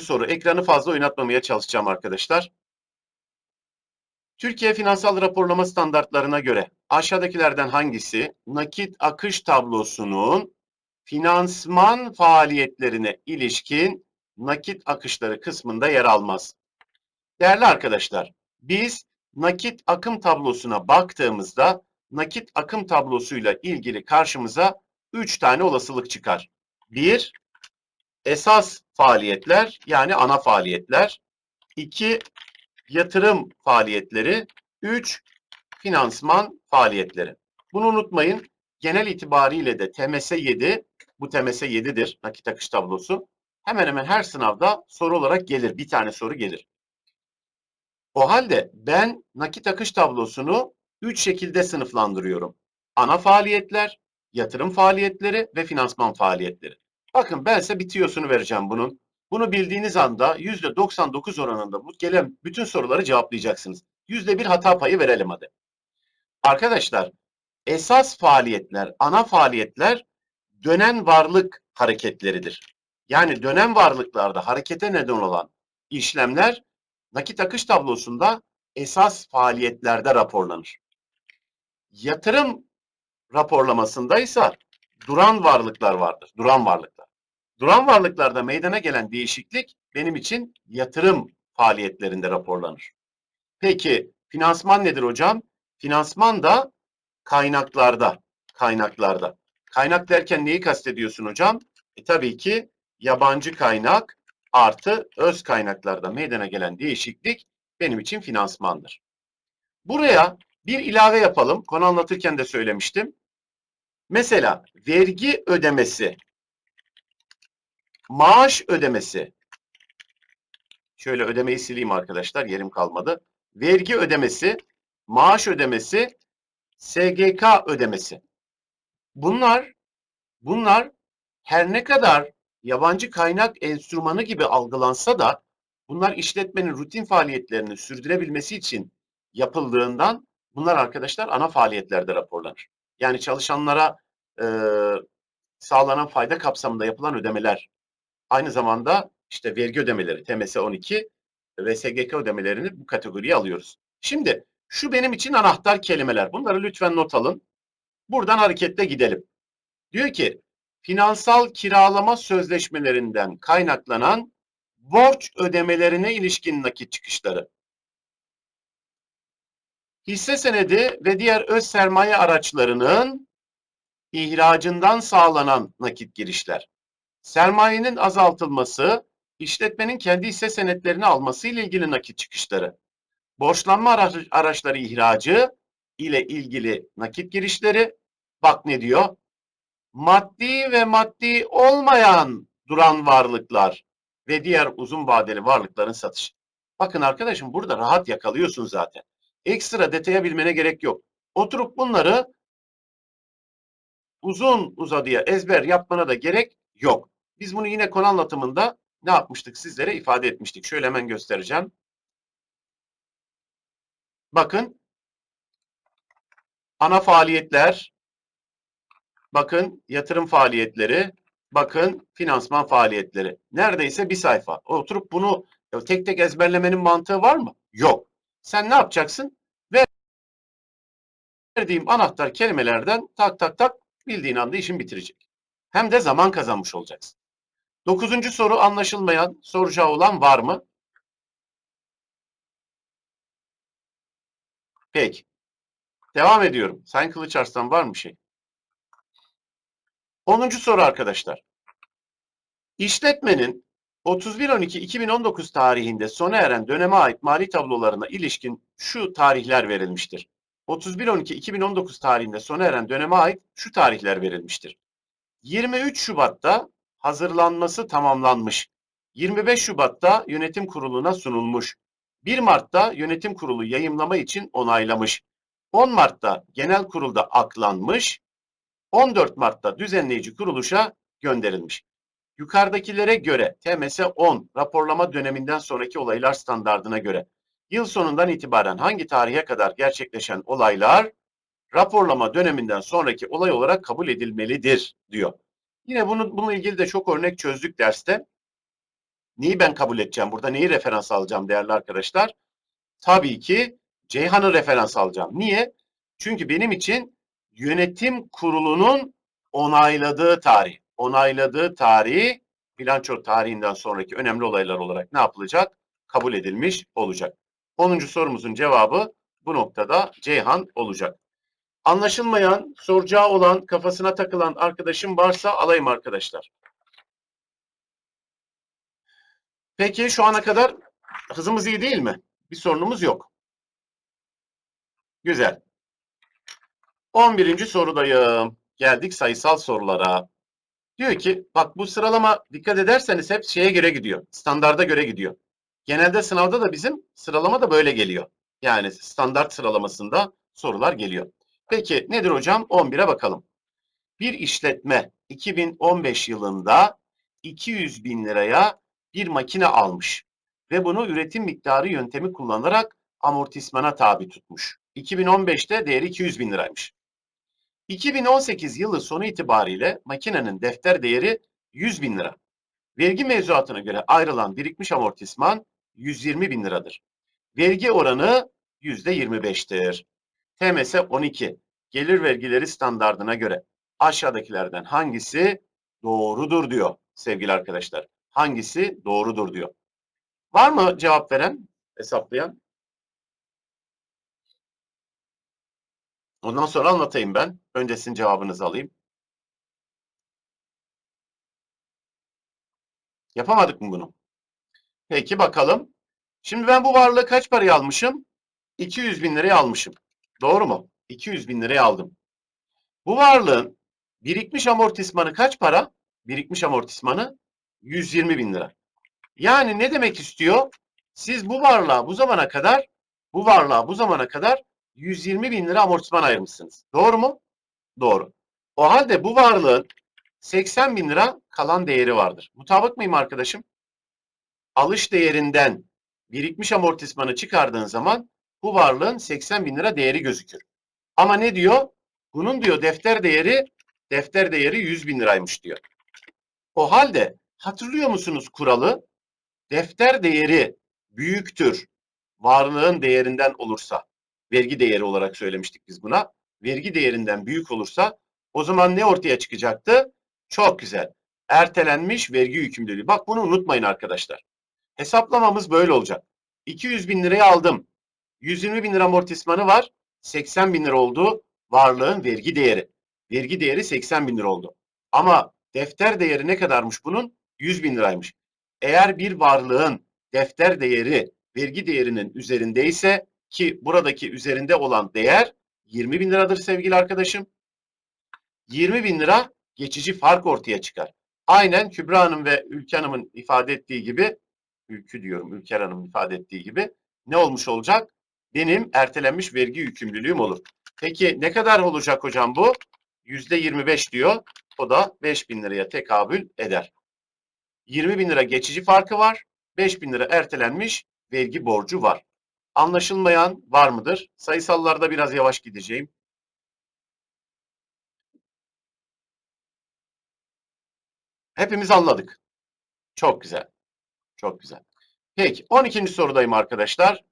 soru. Ekranı fazla oynatmamaya çalışacağım arkadaşlar. Türkiye finansal raporlama standartlarına göre aşağıdakilerden hangisi nakit akış tablosunun finansman faaliyetlerine ilişkin nakit akışları kısmında yer almaz? Değerli arkadaşlar, biz nakit akım tablosuna baktığımızda nakit akım tablosuyla ilgili karşımıza 3 tane olasılık çıkar. 1. Esas faaliyetler yani ana faaliyetler. 2. Yatırım faaliyetleri. 3. Finansman faaliyetleri. Bunu unutmayın. Genel itibariyle de TMS 7, bu TMS 7'dir nakit akış tablosu. Hemen hemen her sınavda soru olarak gelir. Bir tane soru gelir. O halde ben nakit akış tablosunu üç şekilde sınıflandırıyorum. Ana faaliyetler, yatırım faaliyetleri ve finansman faaliyetleri. Bakın ben size bir tüyosunu vereceğim bunun. Bunu bildiğiniz anda %99 oranında bu gelen bütün soruları cevaplayacaksınız. %1 hata payı verelim hadi. Arkadaşlar esas faaliyetler, ana faaliyetler dönen varlık hareketleridir. Yani dönen varlıklarda harekete neden olan işlemler nakit akış tablosunda esas faaliyetlerde raporlanır. Yatırım raporlamasında ise duran varlıklar vardır. Duran varlıklar. Duran varlıklarda meydana gelen değişiklik benim için yatırım faaliyetlerinde raporlanır. Peki finansman nedir hocam? Finansman da kaynaklarda, kaynaklarda. Kaynak derken neyi kastediyorsun hocam? E, tabii ki yabancı kaynak artı öz kaynaklarda meydana gelen değişiklik benim için finansmandır. Buraya bir ilave yapalım. Konu anlatırken de söylemiştim. Mesela vergi ödemesi, maaş ödemesi, şöyle ödemeyi sileyim arkadaşlar yerim kalmadı. Vergi ödemesi, maaş ödemesi, SGK ödemesi. Bunlar bunlar her ne kadar yabancı kaynak enstrümanı gibi algılansa da bunlar işletmenin rutin faaliyetlerini sürdürebilmesi için yapıldığından bunlar arkadaşlar ana faaliyetlerde raporlanır. Yani çalışanlara e, sağlanan fayda kapsamında yapılan ödemeler aynı zamanda işte vergi ödemeleri TMS 12 ve SGK ödemelerini bu kategoriye alıyoruz. Şimdi şu benim için anahtar kelimeler. Bunları lütfen not alın. Buradan hareketle gidelim. Diyor ki finansal kiralama sözleşmelerinden kaynaklanan borç ödemelerine ilişkin nakit çıkışları. Hisse senedi ve diğer öz sermaye araçlarının ihracından sağlanan nakit girişler. Sermayenin azaltılması, işletmenin kendi hisse senetlerini alması ile ilgili nakit çıkışları. Borçlanma ara- araçları ihracı ile ilgili nakit girişleri. Bak ne diyor? maddi ve maddi olmayan duran varlıklar ve diğer uzun vadeli varlıkların satışı. Bakın arkadaşım burada rahat yakalıyorsun zaten. Ekstra detaya bilmene gerek yok. Oturup bunları uzun uzadıya ezber yapmana da gerek yok. Biz bunu yine konu anlatımında ne yapmıştık sizlere ifade etmiştik. Şöyle hemen göstereceğim. Bakın ana faaliyetler, Bakın yatırım faaliyetleri, bakın finansman faaliyetleri. Neredeyse bir sayfa. Oturup bunu tek tek ezberlemenin mantığı var mı? Yok. Sen ne yapacaksın? Verdiğim anahtar kelimelerden tak tak tak bildiğin anda işin bitirecek. Hem de zaman kazanmış olacaksın. Dokuzuncu soru anlaşılmayan, soracağı olan var mı? Peki. Devam ediyorum. Sayın Kılıç Arslan var mı bir şey? 10. soru arkadaşlar. İşletmenin 31.12.2019 tarihinde sona eren döneme ait mali tablolarına ilişkin şu tarihler verilmiştir. 31.12.2019 tarihinde sona eren döneme ait şu tarihler verilmiştir. 23 Şubat'ta hazırlanması tamamlanmış. 25 Şubat'ta yönetim kuruluna sunulmuş. 1 Mart'ta yönetim kurulu yayımlama için onaylamış. 10 Mart'ta genel kurulda aklanmış. 14 Mart'ta düzenleyici kuruluşa gönderilmiş. Yukarıdakilere göre TMS 10 raporlama döneminden sonraki olaylar standardına göre yıl sonundan itibaren hangi tarihe kadar gerçekleşen olaylar raporlama döneminden sonraki olay olarak kabul edilmelidir diyor. Yine bunu, bununla ilgili de çok örnek çözdük derste. Neyi ben kabul edeceğim? Burada neyi referans alacağım değerli arkadaşlar? Tabii ki Ceyhan'ı referans alacağım. Niye? Çünkü benim için yönetim kurulunun onayladığı tarih, onayladığı tarih bilanço tarihinden sonraki önemli olaylar olarak ne yapılacak? Kabul edilmiş olacak. 10. sorumuzun cevabı bu noktada Ceyhan olacak. Anlaşılmayan, soracağı olan, kafasına takılan arkadaşım varsa alayım arkadaşlar. Peki şu ana kadar hızımız iyi değil mi? Bir sorunumuz yok. Güzel. 11. sorudayım. Geldik sayısal sorulara. Diyor ki bak bu sıralama dikkat ederseniz hep şeye göre gidiyor. Standarda göre gidiyor. Genelde sınavda da bizim sıralama da böyle geliyor. Yani standart sıralamasında sorular geliyor. Peki nedir hocam? 11'e bakalım. Bir işletme 2015 yılında 200 bin liraya bir makine almış ve bunu üretim miktarı yöntemi kullanarak amortismana tabi tutmuş. 2015'te değeri 200 bin liraymış. 2018 yılı sonu itibariyle makinenin defter değeri 100 bin lira. Vergi mevzuatına göre ayrılan birikmiş amortisman 120 bin liradır. Vergi oranı %25'tir. TMS 12. Gelir vergileri standardına göre aşağıdakilerden hangisi doğrudur diyor sevgili arkadaşlar. Hangisi doğrudur diyor. Var mı cevap veren, hesaplayan? Ondan sonra anlatayım ben. Öncesinin cevabınızı alayım. Yapamadık mı bunu? Peki bakalım. Şimdi ben bu varlığı kaç paraya almışım? 200 bin liraya almışım. Doğru mu? 200 bin liraya aldım. Bu varlığın birikmiş amortismanı kaç para? Birikmiş amortismanı 120 bin lira. Yani ne demek istiyor? Siz bu varlığa bu zamana kadar bu varlığa bu zamana kadar 120 bin lira amortisman ayırmışsınız. Doğru mu? Doğru. O halde bu varlığın 80 bin lira kalan değeri vardır. Mutabık mıyım arkadaşım? Alış değerinden birikmiş amortismanı çıkardığın zaman bu varlığın 80 bin lira değeri gözükür. Ama ne diyor? Bunun diyor defter değeri defter değeri 100 bin liraymış diyor. O halde hatırlıyor musunuz kuralı? Defter değeri büyüktür varlığın değerinden olursa vergi değeri olarak söylemiştik biz buna. Vergi değerinden büyük olursa o zaman ne ortaya çıkacaktı? Çok güzel. Ertelenmiş vergi yükümlülüğü. Bak bunu unutmayın arkadaşlar. Hesaplamamız böyle olacak. 200 bin liraya aldım. 120 bin lira amortismanı var. 80 bin lira oldu varlığın vergi değeri. Vergi değeri 80 bin lira oldu. Ama defter değeri ne kadarmış bunun? 100 bin liraymış. Eğer bir varlığın defter değeri vergi değerinin üzerindeyse ki buradaki üzerinde olan değer 20 bin liradır sevgili arkadaşım. 20 bin lira geçici fark ortaya çıkar. Aynen Kübra Hanım ve Ülke Hanım'ın ifade ettiği gibi, Ülkü diyorum, Ülker Hanım'ın ifade ettiği gibi ne olmuş olacak? Benim ertelenmiş vergi yükümlülüğüm olur. Peki ne kadar olacak hocam bu? Yüzde 25 diyor. O da 5 bin liraya tekabül eder. 20 bin lira geçici farkı var. 5 bin lira ertelenmiş vergi borcu var. Anlaşılmayan var mıdır? Sayısallarda biraz yavaş gideceğim. Hepimiz anladık. Çok güzel. Çok güzel. Peki 12. sorudayım arkadaşlar.